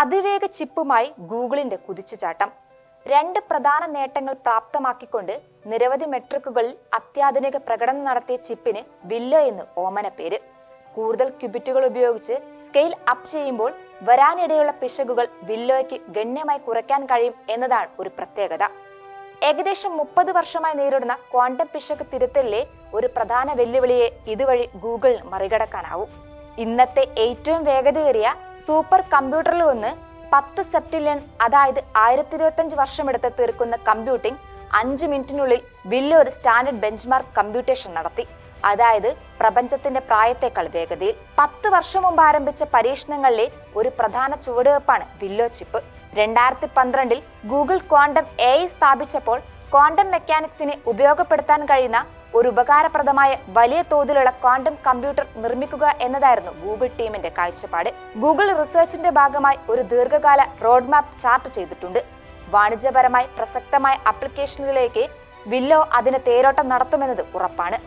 അതിവേഗ ചിപ്പുമായി ഗൂഗിളിന്റെ കുതിച്ചുചാട്ടം. രണ്ട് പ്രധാന നേട്ടങ്ങൾ പ്രാപ്തമാക്കിക്കൊണ്ട് നിരവധി മെട്രിക്കുകളിൽ അത്യാധുനിക പ്രകടനം നടത്തിയ ചിപ്പിന് വില്ല എന്ന് ഓമന പേര്. കൂടുതൽ ക്യൂബിറ്റുകൾ ഉപയോഗിച്ച് സ്കെയിൽ അപ്പ് ചെയ്യുമ്പോൾ വരാനിടയുള്ള പിശകുകൾ വില്ലോയ്ക്ക് ഗണ്യമായി കുറയ്ക്കാൻ കഴിയും എന്നതാണ് ഒരു പ്രത്യേകത. ഏകദേശം മുപ്പത് വർഷമായി നേരിടുന്ന ക്വാണ്ടം പിശക് തിരുത്തലിലെ ഒരു പ്രധാന വെല്ലുവിളിയെ ഇതുവഴി ഗൂഗിളിന് മറികടക്കാനാവും. ഇന്നത്തെ ഏറ്റവും വേഗതയേറിയ സൂപ്പർ കമ്പ്യൂട്ടറിൽ ഒന്ന് പത്ത് സെപ്റ്റിലിയൻ അതായത് ആയിരത്തി ഇരുപത്തഞ്ച് വർഷമെടുത്ത് തീർക്കുന്ന കമ്പ്യൂട്ടിംഗ് അഞ്ച് മിനിറ്റിനുള്ളിൽ വലിയ ഒരു സ്റ്റാൻഡേർഡ് ബെഞ്ച്മാർക്ക് കമ്പ്യൂട്ടേഷൻ നടത്തി. അതായത് പ്രപഞ്ചത്തിന്റെ പ്രായത്തേക്കാൾ വേഗതയിൽ. പത്ത് വർഷം മുമ്പ് ആരംഭിച്ച പരീക്ഷണങ്ങളിലെ ഒരു പ്രധാന ചുവടുവെപ്പാണ് വില്ലോ ചിപ്പ് രണ്ടായിരത്തി പന്ത്രണ്ടിൽ ഗൂഗിൾ ക്വാണ്ടം എ സ്ഥാപിച്ചപ്പോൾ ക്വാണ്ടം മെക്കാനിക്സിനെ ഉപയോഗപ്പെടുത്താൻ കഴിയുന്ന ഒരു ഉപകാരപ്രദമായ വലിയ തോതിലുള്ള ക്വാണ്ടം കമ്പ്യൂട്ടർ നിർമ്മിക്കുക എന്നതായിരുന്നു ഗൂഗിൾ ടീമിന്റെ കാഴ്ചപ്പാട്. ഗൂഗിൾ റിസർച്ചിന്റെ ഭാഗമായി ഒരു ദീർഘകാല റോഡ് മാപ്പ് ചാർട്ട് ചെയ്തിട്ടുണ്ട്. വാണിജ്യപരമായി പ്രസക്തമായ ആപ്ലിക്കേഷനുകളിലേക്ക് വില്ലോ അതിന് തേരോട്ടം നടത്തുമെന്നത് ഉറപ്പാണ്.